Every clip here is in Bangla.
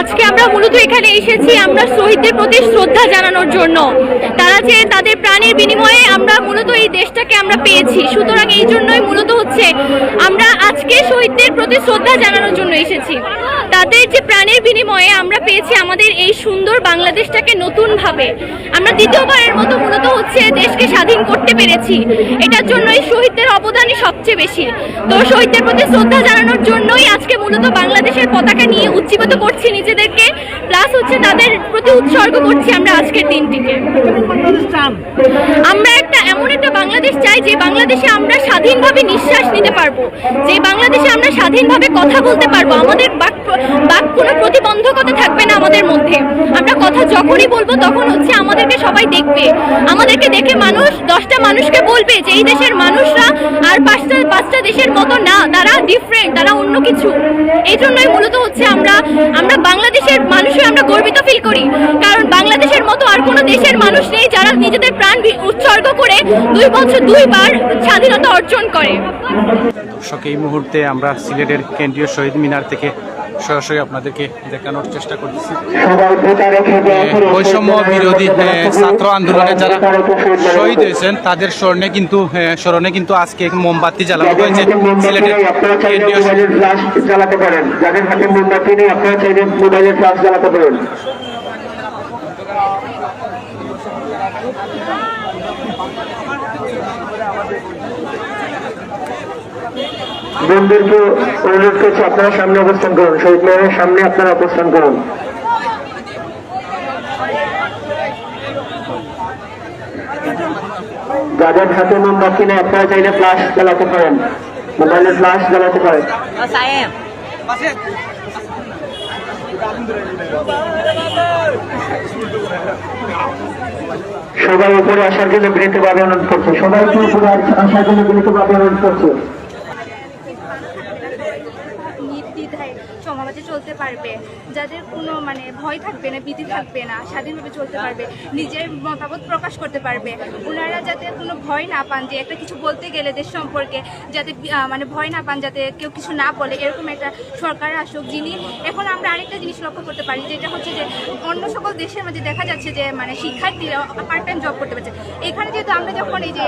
আজকে আমরা মূলত এখানে এসেছি আমরা শহীদদের প্রতি শ্রদ্ধা জানানোর জন্য। তারা যে তাদের প্রাণের বিনিময়ে আমরা মূলত এই দেশটাকে আমরা পেয়েছি। সুতরাং এই জন্যই মূলত হচ্ছে আমরা আজকে শহীদদের প্রতি শ্রদ্ধা জানানোর জন্য এসেছি। তাদের যে প্রাণের বিনিময়ে আমরা পেয়েছি আমাদের এই সুন্দর বাংলাদেশটাকে নতুনভাবে। আমরা দ্বিতীয়বারের মতো মূলত হচ্ছে দেশকে স্বাধীন করতে পেরেছি। এটার জন্য এই শহীদদের অবদানই সবচেয়ে বেশি। তো শহীদদের প্রতি শ্রদ্ধা জানানোর জন্যই আজকে মূলত বাংলাদেশের পতাকা নিয়ে উজ্জীবিত করছি। নিজেদেরকে প্লাস হচ্ছে তাদের প্রতি উৎসর্গ করছি আমরা আজকের দিনটিকে। আমরা একটা এমন একটা বাংলাদেশ চাই যে বাংলাদেশে আমরা স্বাধীনভাবে নিঃশ্বাস নিতে পারব। যে বাংলাদেশে আমরা স্বাধীনভাবে কথা বলতে পারব, আমাদের বাক বাক কোনো প্রতিবন্ধকতা থাকবে না আমাদের মধ্যে। আমরা কথা যখনই বলব তখন হচ্ছে আমাদেরকে সবাই দেখবে। আমাদেরকে দেখে মানুষ, দশটা মানুষকে বলবে যে এই দেশের মানুষরা আর পাঁচটা পাঁচটা দেশের মতো না তারা ডিফারেন্ট তারা অন্য কিছু। এই জন্যই মূলত হচ্ছে আমরা আমরা বাংলাদেশের মানুষই আমরা গর্বিত ফিল করি। কারণ বাংলাদেশের মতো আর কোনো দেশের মানুষ নেই যারা নিজেদের প্রাণ উৎসর্গ করে দুই বছর, দুইবার স্বাধীনতা অর্জন করে। দর্শক, এই মুহূর্তে আমরা সিলেটের কেন্দ্রীয় শহীদ মিনার থেকে সরাসরি আপনাদেরকে দেখানোর চেষ্টা করতেছি। বৈষম্য বিরোধী ছাত্র আন্দোলনে যারা শহীদ হয়েছেন তাদের স্মরণে কিন্তু স্মরণে কিন্তু আজকে মোমবাতি জ্বালানো হয়েছে। সিলেটের কেন্দ্রীয় জ্বালাতে পারেন। যাদের হাতে মোমবাতি নেই আপনারা চাইলে মোবাইলের ফ্লাশ জ্বালাতে পারেন। বন্ধুদেরকে অনুরোধ করছি আপনারা সামনে অবস্থান করুন। শহীদ মিনারের সামনে আপনারা অবস্থান করুন। যাদের হাতে মোমবাতি নেই, আপনারা চাইলে ফ্লাশ জ্বালাতে পারেন। মোবাইলের ফ্লাশ জ্বালাতে পারেন। সবাই উপরে আসার জন্য বিনীতভাবে অনুরোধ করছে। সবাইকে উপরে আসার জন্য বিনীতভাবে অনুরোধ করছে নির্দ্বিধায় সমাজে চলতে পারবে, যাদের কোনো মানে ভয় থাকবে না, ভীতি থাকবে না, স্বাধীনভাবে চলতে পারবে, নিজের মতামত প্রকাশ করতে পারবে, ওনারা যাতে কোনো ভয় না পান যে একটা কিছু বলতে গেলে দেশ সম্পর্কে, যাতে মানে ভয় না পান যাতে কেউ কিছু না বলে, এরকম একটা সরকার আসুক, যিনি এখন আমরা আরেকটা জিনিস লক্ষ্য করতে পারি, যেটা হচ্ছে যে অন্য সকল দেশের মধ্যে দেখা যাচ্ছে যে মানে শিক্ষার্থীরা পার্ট টাইম জব করতে পারছে। এখানে যেহেতু আমরা যখন এই যে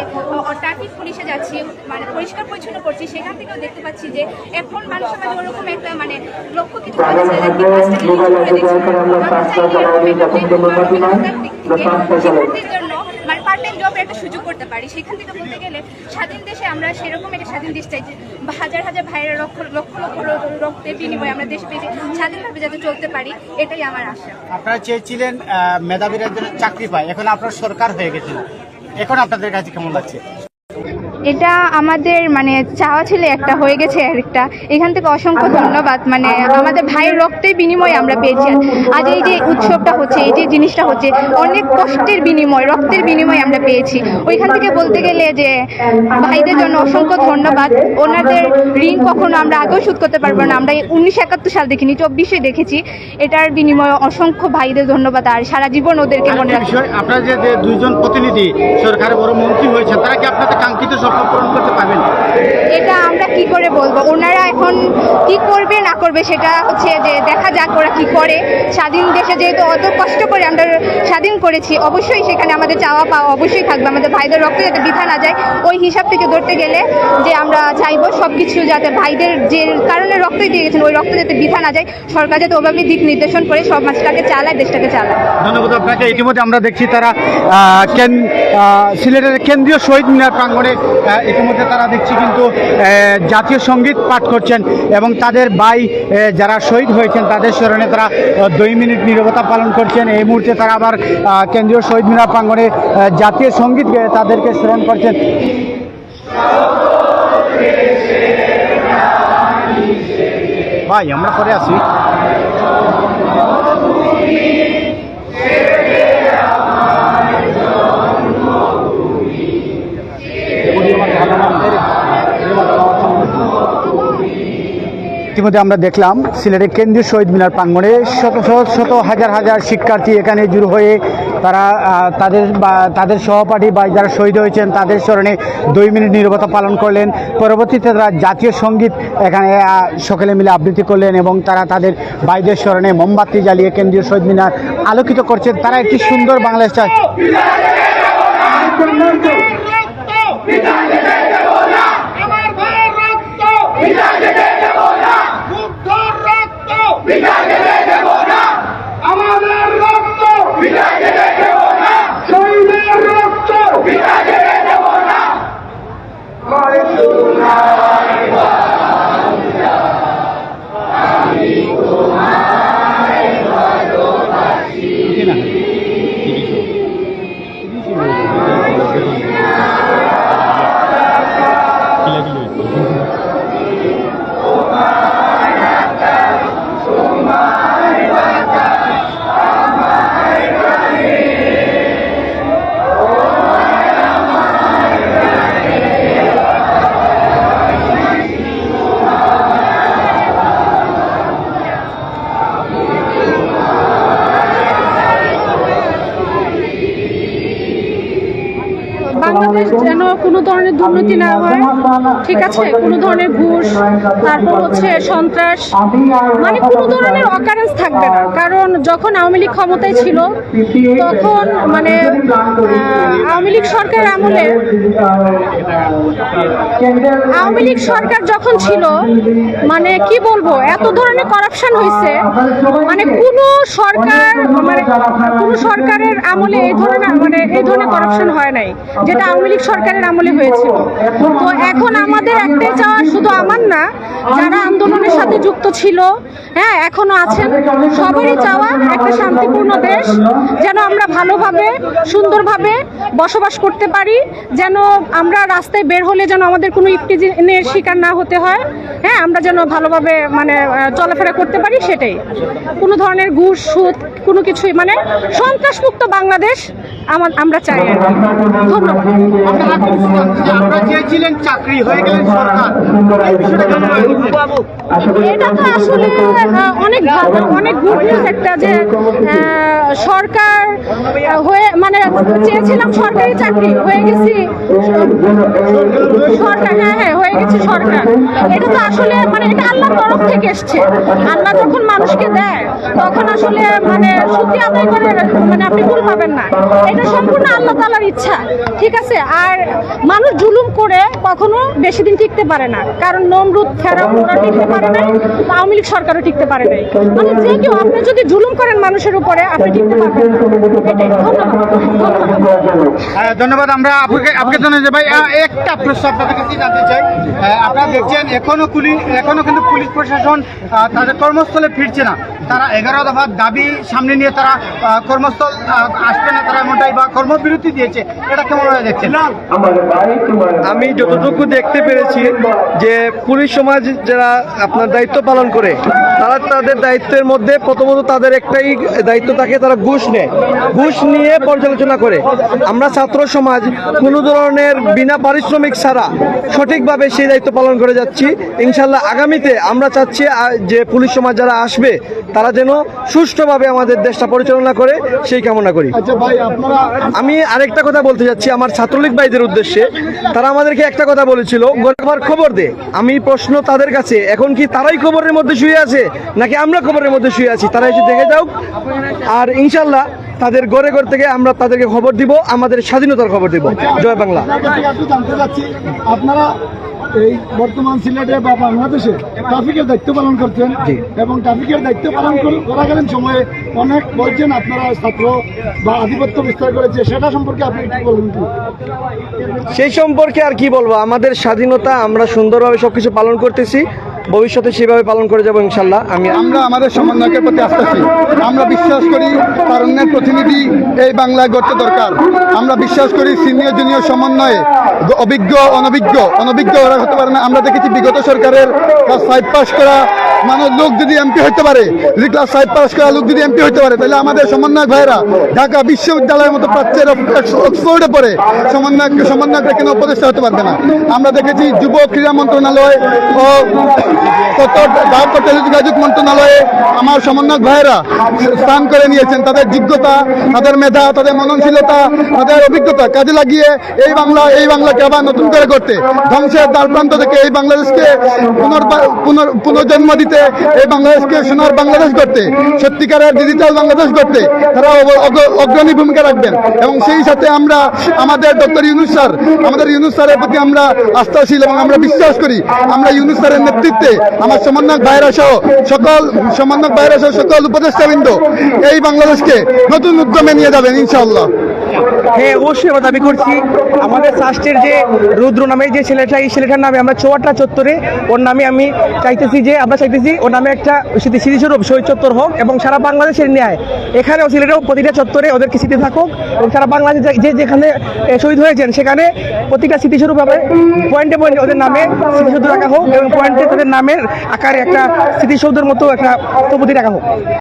ট্রাফিক পুলিশে যাচ্ছি মানে পরিষ্কার পরিচ্ছন্ন করছি, সেখান থেকেও দেখতে পাচ্ছি যে এখন মানুষের মাঝে ওরকম একটা মানে লক্ষ্য কিছু হাতে মোবাইল। আমরা যখন আমরা মানে পার্ট টাইম জবের একটা সুযোগ করতে পারি। সেখান থেকে বলতে গেলে স্বাধীন দেশে আমরা সেরকম একটা স্বাধীন দেশ চাই হাজার হাজার ভাইয়েরা লক্ষ লক্ষ লক্ষ র- রক্তের বিনিময়ে আমরা দেশ পেয়েছি স্বাধীনভাবে যাতে চলতে পারি এটাই আমার আশা। আপনারা চেয়েছিলেন মেধাবীরা যেন চাকরি পায় এখন আপনার সরকার হয়ে গেছেন এখন আপনাদের কাছে কেমন লাগছে? এটা আমাদের মানে চাওয়া ছিল একটা, হয়ে গেছে একটা এখান থেকে অসংখ্য ধন্যবাদ মানে আমাদের ভাইয়ের রক্তের বিনিময়ে আমরা পেয়েছি। আজ এই যে উৎসবটা হচ্ছে, এই যে জিনিসটা হচ্ছে, অনেক কষ্টের বিনিময়, রক্তের বিনিময়ে আমরা পেয়েছি। ওইখান থেকে বলতে গেলে যে ভাইদের জন্য অসংখ্য ধন্যবাদ। ওনাদের ঋণ কখনো আমরা আগেও শোধ করতে পারব না। আমরা উনিশশো একাত্তর সাল দেখিনি, চব্বিশে দেখেছি। এটার বিনিময়ে অসংখ্য ভাইদের ধন্যবাদ। আর সারা জীবন ওদেরকে মনে রাখব আপনারা যে দুইজন প্রতিনিধি, সরকারের বড় মন্ত্রী হয়েছে তারা কি আপনাদের কাঙ্ক্ষিত পূরণ করতে পারবেন। এটা আমরা কি করে বলব? ওনারা এখন কি করবে না করবে সেটা হচ্ছে যে দেখা যাক ওরা কি করে। স্বাধীন দেশে যেহেতু অত কষ্ট করে আমরা স্বাধীন করেছি অবশ্যই সেখানে আমাদের চাওয়া পাওয়া অবশ্যই থাকবে। আমাদের ভাইদের রক্ত যাতে বৃথা না যায় ওই হিসাব থেকে ধরতে গেলে যে আমরা চাইব সব কিছু যাতে ভাইদের যে কারণে রক্ত দিয়ে গেছেন ওই রক্ত যাতে বৃথা না যায় সরকার যাতে ওভাবে দিক নির্দেশন করে সব সমাজটাকে চালায় দেশটাকে চালায়। ধন্যবাদ আপনাকে। ইতিমধ্যে আমরা দেখছি তারা কেন- সিলেটের কেন্দ্রীয় শহীদ মিনার প্রাঙ্গণে ইতিমধ্যে তারা দেখছি কিন্তু জাতীয় সংগীত পাঠ করছেন এবং তাদের ভাই যারা শহীদ হয়েছেন তাদের স্মরণে তারা দুই মিনিট নীরবতা পালন করছেন। এই মুহূর্তে তারা আবার কেন্দ্রীয় শহীদ মিনার প্রাঙ্গণে জাতীয় সংগীত গেয়ে তাদেরকে স্মরণ করছেন। ভাই, আমরা পরে আসি ইতিমধ্যে আমরা দেখলাম সিলেটের কেন্দ্রীয় শহীদ মিনার প্রাঙ্গণে শত শত শত হাজার হাজার শিক্ষার্থী এখানে জড়ো হয়ে তারা তাদের বা, তাদের সহপাঠী বা যারা শহীদ হয়েছেন তাদের স্মরণে দুই মিনিট নীরবতা পালন করলেন। পরবর্তীতে তারা জাতীয় সংগীত এখানে সকলে মিলে আবৃত্তি করলেন এবং তারা তাদের বাইদের স্মরণে মোমবাতি জ্বালিয়ে কেন্দ্রীয় শহীদ মিনার আলোকিত করছেন। তারা একটি সুন্দর বাংলাদেশ চায় আমার ভাইয়ের রক্ত বিদায় যেতে দেব না মুগ্ধর রক্ত বিদায় যেতে দেব না আমাদের রক্ত বিদায় যেতে দেব না শহীদের রক্ত বিদায় যেতে দেব না বাংলাদেশ যেন কোনো ধরনের দুর্নীতি না হয়, ঠিক আছে? কোনো ধরনের ঘুষ, তারপর হচ্ছে সন্ত্রাস মানে কোনো ধরনের অকারেন্স থাকবে না। কারণ যখন আওয়ামী লীগ ক্ষমতায় ছিল, তখন মানে আওয়ামী লীগ সরকার আমলে আওয়ামী লীগ সরকার যখন ছিল মানে কি বলব, এত ধরনের করাপশন হয়েছে মানে কোনো সরকার মানে কোনো সরকারের আমলে এই ধরনের মানে এই ধরনের করাপশন হয় নাই, যেটা আওয়ামী লীগ সরকারের আমলে হয়েছিল। তো এখন আমাদের একটাই চাওয়া শুধু আমার না, যারা আন্দোলনের সাথে যুক্ত ছিল হ্যাঁ এখনও আছেন, সবারই চাওয়া একটা শান্তিপূর্ণ দেশ, যেন আমরা ভালোভাবে, সুন্দরভাবে বসবাস করতে পারি, যেন আমরা রাস্তায় বের হলে যেন আমাদের কোনো ইফটিজিনের শিকার না হতে হয় হ্যাঁ আমরা যেন ভালোভাবে মানে চলাফেরা করতে পারি সেটাই। কোনো ধরনের ঘুষ, সুদ, কোনো কিছুই মানে সন্ত্রাসমুক্ত বাংলাদেশ আমার, আমরা চাই। ধন্যবাদ। আমরা চেয়েছিলেন চাকরি হয়ে গেলেন সরকার। এই বিষয়টা কেমন এটা তো আসলে অনেক ভালো। অনেক গুড নিউজ একটা যে সরকার হয়ে মানে চেয়েছিলাম সরকারি চাকরি হয়ে গেছি। সরকার হ্যাঁ হ্যাঁ হয়ে গেছি সরকার। এটা তো আসলে মানে এটা আল্লাহর তরফ থেকে এসছে। আল্লাহ যখন মানুষকে দেয় তখন আসলে মানে সত্যি আদায় করে মানে আপনি ভুল পাবেন না। এটা সম্পূর্ণ আল্লাহ তালার ইচ্ছা ঠিক আছে? আর মানুষ জুলুম করে কখনো বেশি দিন টিকতে পারে না। কারণ নমরুদ ফেরাও ওরা টিকতে পারে নাই, আওয়ামী লীগ সরকারও টিকতে পারে নাই। মানে যে কেউ, আপনি যদি জুলুম করেন মানুষের উপরে, আপনি টিকতে পারবেন ধন্যবাদ। আমরা আপনাকে আপনাকে জানাই যে ভাই একটা প্রশ্ন আপনাদের কাছে জানতে চাই। আপনারা দেখছেন, এখনও পুলিশ এখনও কিন্তু পুলিশ প্রশাসন তাদের কর্মস্থলে ফিরছে না। তারা এগারো দফার দাবি সামনে নিয়ে তারা কর্মস্থল আসবে না তারা এমনটাই বা কর্মবিরতি দিয়েছে এটা কেমন ভাবে দেখছেন? আমি যতটুকু দেখতে পেরেছি যে পুলিশ সমাজ যারা আপনার দায়িত্ব পালন করে তারা তাদের দায়িত্বের মধ্যে প্রথমত তাদের একটাই দায়িত্ব থাকে তারা ঘুষ নেয়। ঘুষ নিয়ে পর্যালোচনা করে। আমরা ছাত্র সমাজ কোনো ধরনের বিনা পারিশ্রমিক ছাড়া সঠিকভাবে সেই দায়িত্ব পালন করে যাচ্ছি। ইনশাল্লাহ আগামীতে আমরা চাচ্ছি যে পুলিশ সমাজ যারা আসবে তারা যেন সুষ্ঠুভাবে আমাদের দেশটা পরিচালনা করে সেই কামনা করি। আমি আরেকটা কথা বলতে যাচ্ছি আমার ছাত্রলীগ ভাইদের উদ্দেশ্যে। তারা আমাদেরকে একটা কথা বলেছিল গোলাবার খবর দে। আমি প্রশ্ন তাদের কাছে এখন কি তারাই খবরের মধ্যে শুয়ে আছে নাকি আমরা খবরের মধ্যে শুয়ে আছি? তারা এসে দেখে যাও। আর ইনশাল্লাহ তাদের গড়ে ঘর থেকে আমরা তাদেরকে খবর দিব আমাদের স্বাধীনতার খবর দিব। জয় বাংলা। চাচ্ছি আপনারা এই বর্তমান সিলেটে বা বাংলাদেশে ট্রাফিকের দায়িত্ব পালন করছেন এবং ট্রাফিকের দায়িত্ব পালন কর- করাকালীন সময়ে অনেক বলছেন আপনারা ছাত্র বা আধিপত্য বিস্তার করেছে সেটা সম্পর্কে আপনি কি? সেই সম্পর্কে আর কি বলব? আমাদের স্বাধীনতা আমরা সুন্দরভাবে সবকিছু পালন করতেছি ভবিষ্যতে সেভাবে পালন করে যাব ইনশাল্লাহ। আমি আমরা আমাদের সমন্বয়কের প্রতি আসতেছি আমরা বিশ্বাস করি তারুণ্যের প্রতিনিধি এই বাংলায় গড়তে দরকার। আমরা বিশ্বাস করি সিনিয়র জুনিয়র সমন্বয়ে অভিজ্ঞ, অনভিজ্ঞ অনভিজ্ঞ ওরা হতে পারে না। আমরা দেখেছি বিগত সরকারের ক্লাস ফাইভ পাস করা মানুষ লোক যদি এমপি হতে পারে, যদি ক্লাস ফাইভ পাস করা লোক যদি এমপি হতে পারে, তাহলে আমাদের সমন্বয়ক ভাইরা ঢাকা বিশ্ববিদ্যালয়ের মতো প্রাচ্যের অক্সফোর্ডে পড়ে সমন্বয়ক সমন্বয়করা কেন উপদেষ্টা হতে পারবে না? আমরা দেখেছি যুব ক্রীড়া মন্ত্রণালয় ও টেলিযোগাযোগ মন্ত্রণালয়ে আমার সমন্বয়ক ভাইয়েরা স্থান করে নিয়েছেন। তাদের যোগ্যতা, তাদের মেধা, তাদের মননশীলতা, তাদের অভিজ্ঞতা কাজে লাগিয়ে এই বাংলা এই বাংলাকে আবার নতুন করে করতে ধ্বংসের দ্বার প্রান্ত থেকে এই বাংলাদেশকে পুনর পুনর্জন্ম দিতে, এই বাংলাদেশকে সোনার বাংলাদেশ করতে সত্যিকারের ডিজিটাল বাংলাদেশ করতে তারা অগ- অগ- অগ্রণী ভূমিকা রাখবেন। এবং সেই সাথে আমরা, আমাদের ডক্টর ইউনুস স্যার, আমাদের ইউনুস স্যারের প্রতি আমরা আস্থাশীল এবং আমরা বিশ্বাস করি। আমরা ইউনুস স্যারের নেতৃত্বে আমার সমন্বয়ক ভাইরা সহ সকল সমন্বয়ক ভাইরা সহ সকল উপদেষ্টাবৃন্দ এই বাংলাদেশকে নতুন উদ্যমে নিয়ে যাবেন, ইনশাআল্লাহ। হ্যাঁ অবশ্যই আমরা দাবি করছি। আমাদের রাষ্ট্রের যে রুদ্র নামের যে ছেলেটা, এই ছেলেটার নামে আমরা চৌয়াট্টা চত্বরে, ওর নামে আমি চাইতেছি যে, আমরা চাইতেছি ওর নামে একটা স্মৃতি স্মৃতিস্বরূপ শহীদ চত্বর হোক এবং সারা বাংলাদেশের ন্যায়। এখানেও সিলেটেও প্রতিটা চত্বরে ওদেরকে স্মৃতি থাকুক এবং সারা বাংলাদেশ যে যেখানে শহীদ হয়েছেন, সেখানে প্রতিটা স্মৃতিস্বরূপ স্মৃতিস্বরূপভাবে পয়েন্টে পয়েন্টে ওদের নামে স্মৃতিসৌধ রাখা হোক এবং পয়েন্টে তাদের নামের আকারে একটা স্মৃতিসৌধের মতো একটা প্রতি রাখা হোক।